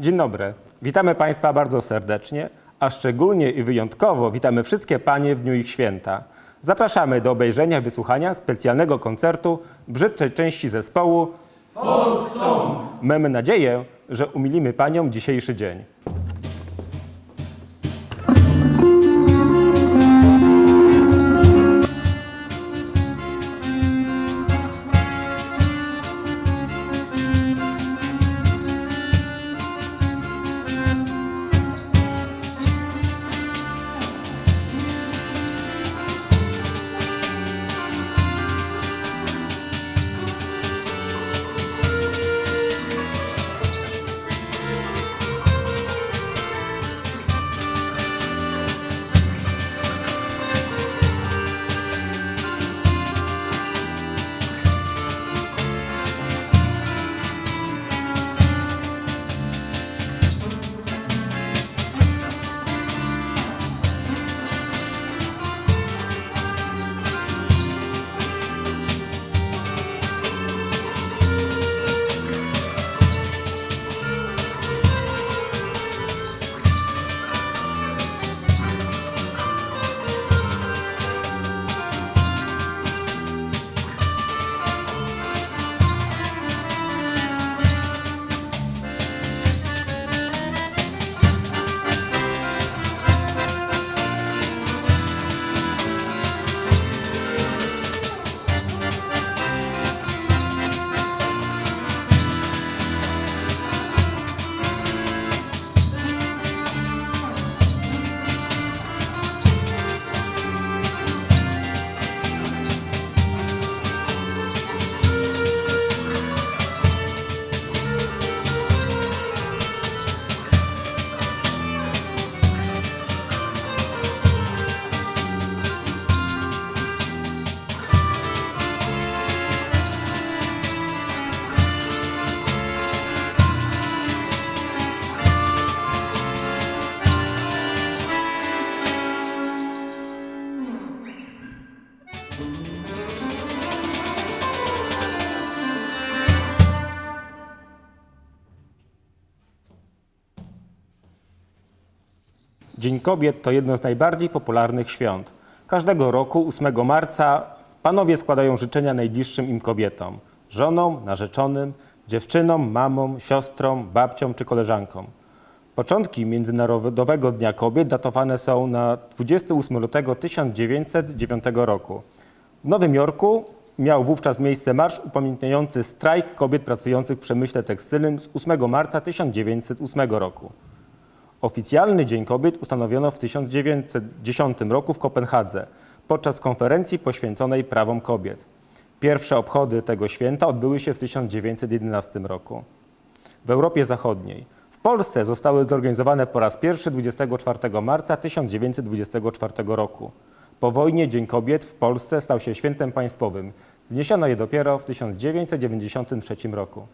Dzień dobry. Witamy Państwa bardzo serdecznie, a szczególnie i wyjątkowo witamy wszystkie Panie w dniu ich święta. Zapraszamy do obejrzenia i wysłuchania specjalnego koncertu brzydczej części zespołu Folk Song. Mamy nadzieję, że umilimy Paniom dzisiejszy dzień. Kobiet to jedno z najbardziej popularnych świąt. Każdego roku 8 marca panowie składają życzenia najbliższym im kobietom żonom, narzeczonym, dziewczynom, mamom, siostrom, babciom czy koleżankom. Początki Międzynarodowego Dnia Kobiet datowane są na 28 lutego 1909 roku. W Nowym Jorku miał wówczas miejsce marsz upamiętniający strajk kobiet pracujących w przemyśle tekstylnym z 8 marca 1908 roku. Oficjalny Dzień Kobiet ustanowiono w 1910 roku w Kopenhadze podczas konferencji poświęconej prawom kobiet. Pierwsze obchody tego święta odbyły się w 1911 roku. W Europie Zachodniej. W Polsce zostały zorganizowane po raz pierwszy 24 marca 1924 roku. Po wojnie Dzień Kobiet w Polsce stał się świętem państwowym. Zniesiono je dopiero w 1993 roku.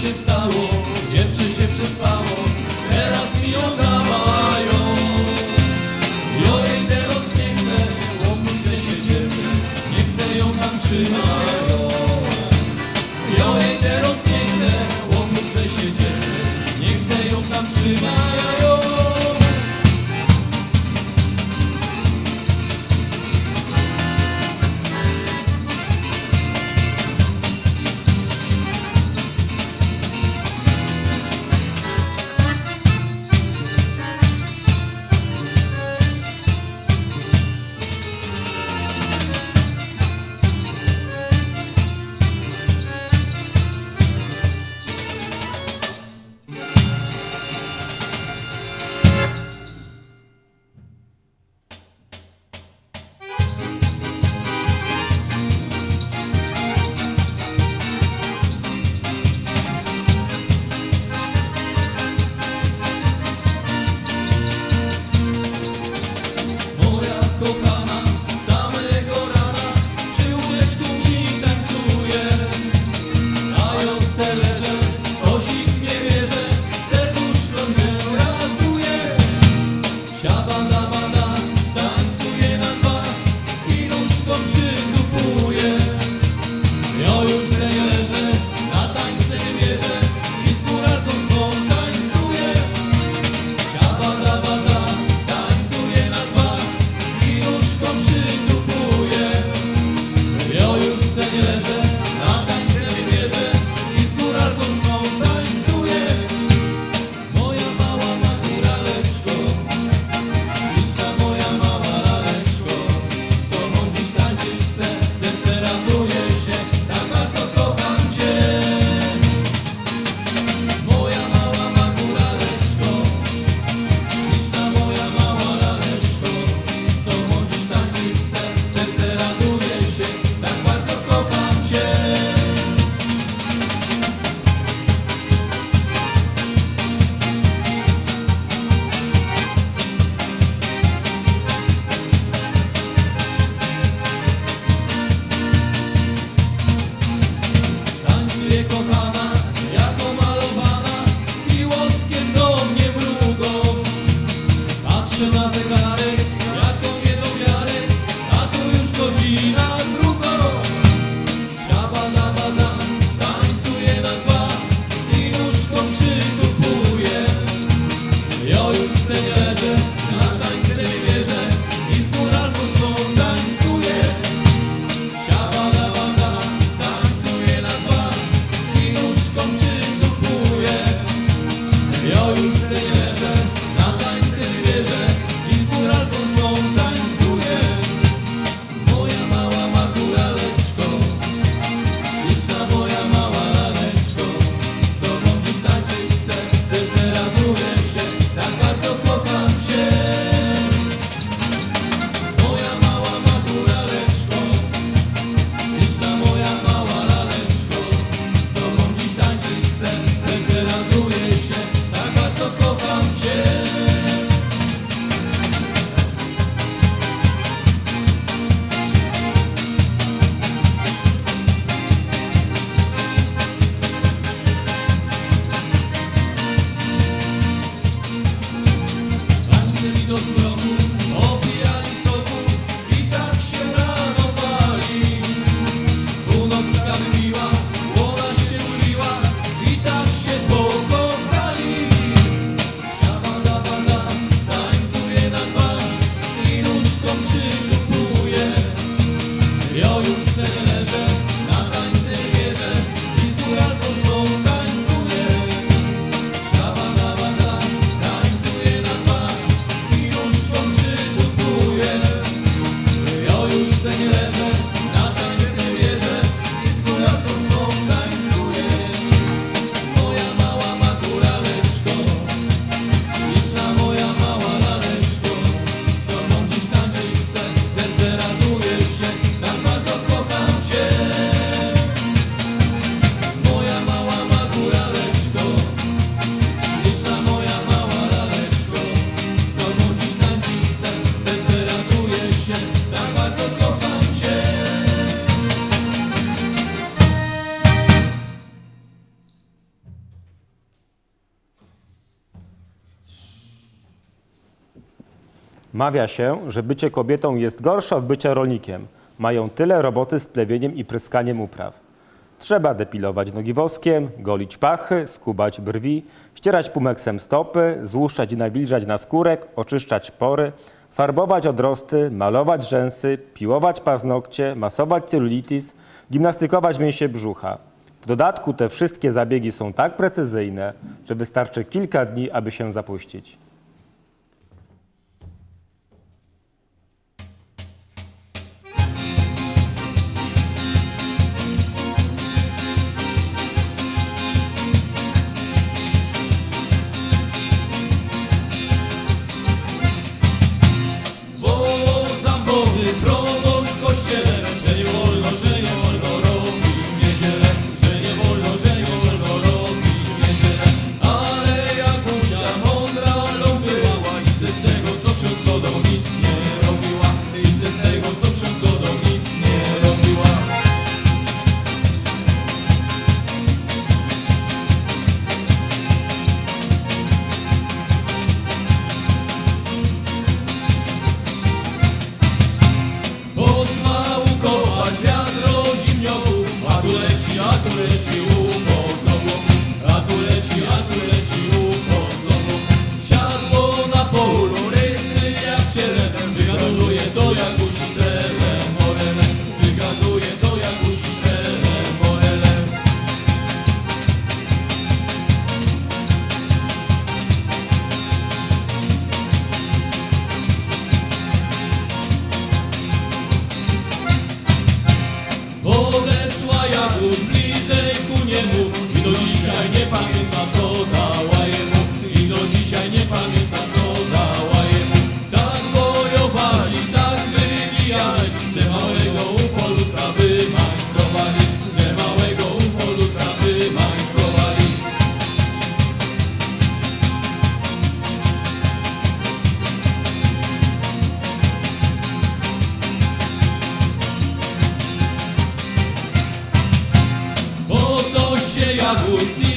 Się stało, Mawia się, że bycie kobietą jest gorsze od bycia rolnikiem. Mają tyle roboty z plewieniem i pryskaniem upraw. Trzeba depilować nogi woskiem, golić pachy, skubać brwi, ścierać pumeksem stopy, złuszczać i nawilżać naskórek, oczyszczać pory, farbować odrosty, malować rzęsy, piłować paznokcie, masować celulitis, gimnastykować mięsie brzucha. W dodatku te wszystkie zabiegi są tak precyzyjne, że wystarczy kilka dni, aby się zapuścić. luz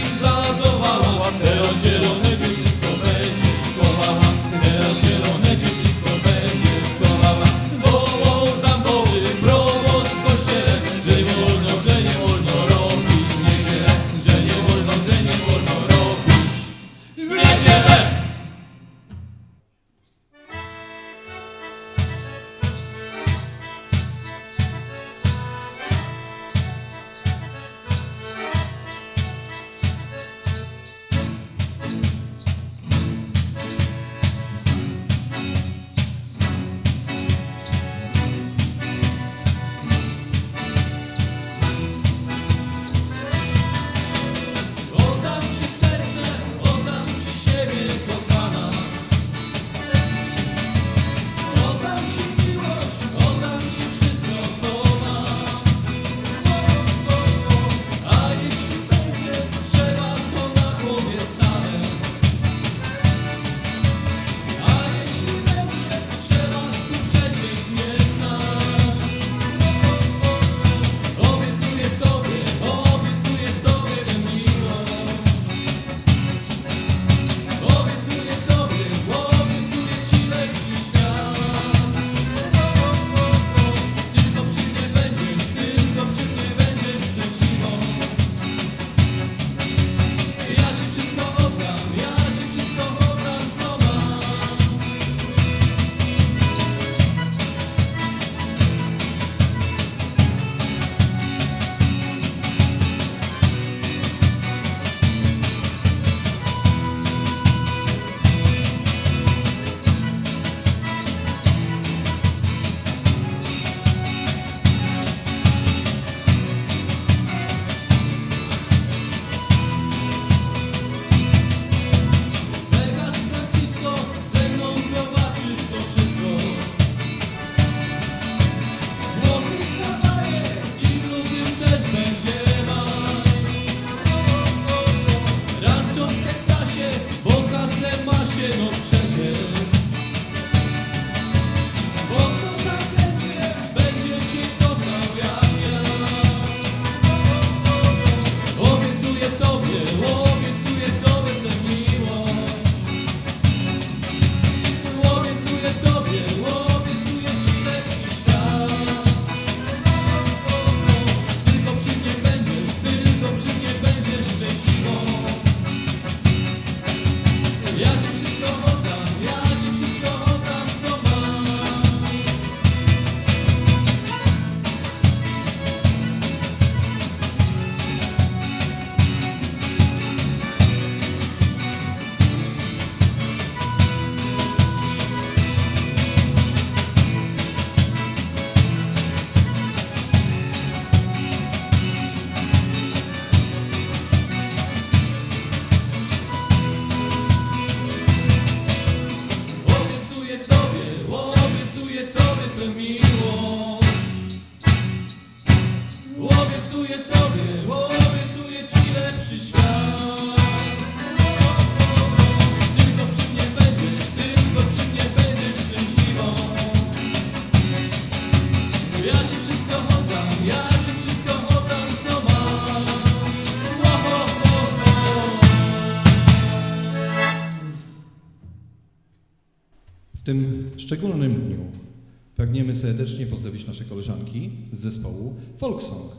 serdecznie pozdrowić nasze koleżanki z zespołu Folksong,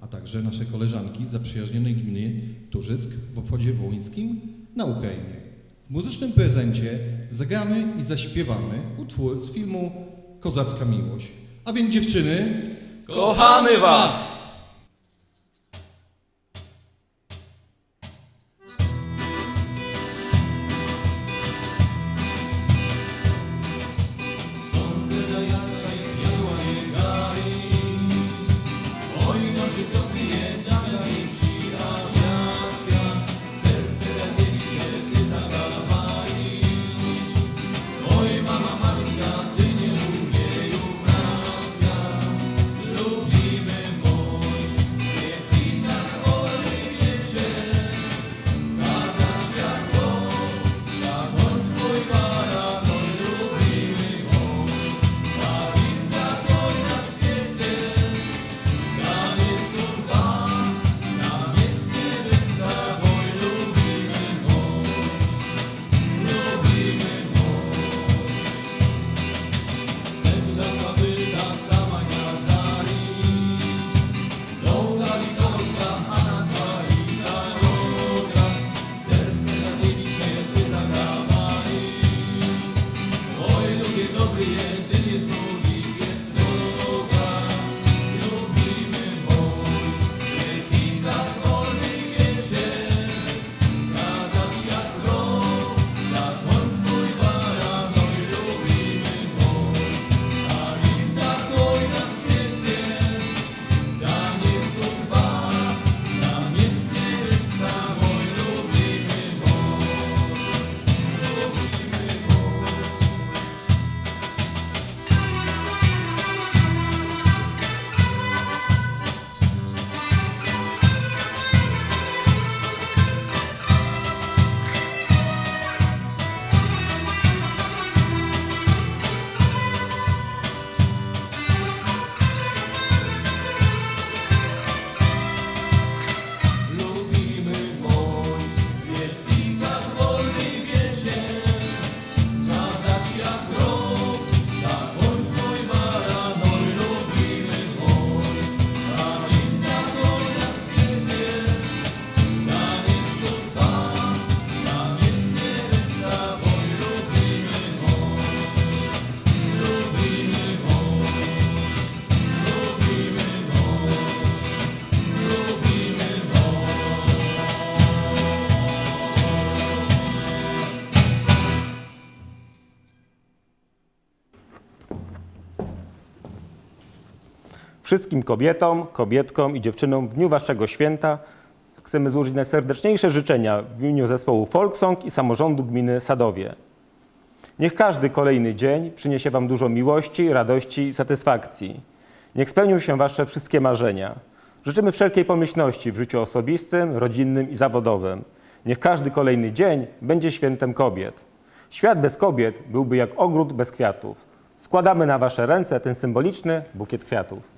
a także nasze koleżanki z zaprzyjaźnionej gminy Turzysk w obwodzie wołyńskim na Ukrainie. W muzycznym prezencie zagramy i zaśpiewamy utwór z filmu Kozacka Miłość. A więc dziewczyny, Kochamy was! Wszystkim kobietom, kobietkom i dziewczynom w dniu Waszego święta chcemy złożyć najserdeczniejsze życzenia w imieniu zespołu Folksong i samorządu gminy Sadowie. Niech każdy kolejny dzień przyniesie Wam dużo miłości, radości i satysfakcji. Niech spełnią się Wasze wszystkie marzenia. Życzymy wszelkiej pomyślności w życiu osobistym, rodzinnym i zawodowym. Niech każdy kolejny dzień będzie świętem kobiet. Świat bez kobiet byłby jak ogród bez kwiatów. Składamy na Wasze ręce ten symboliczny bukiet kwiatów.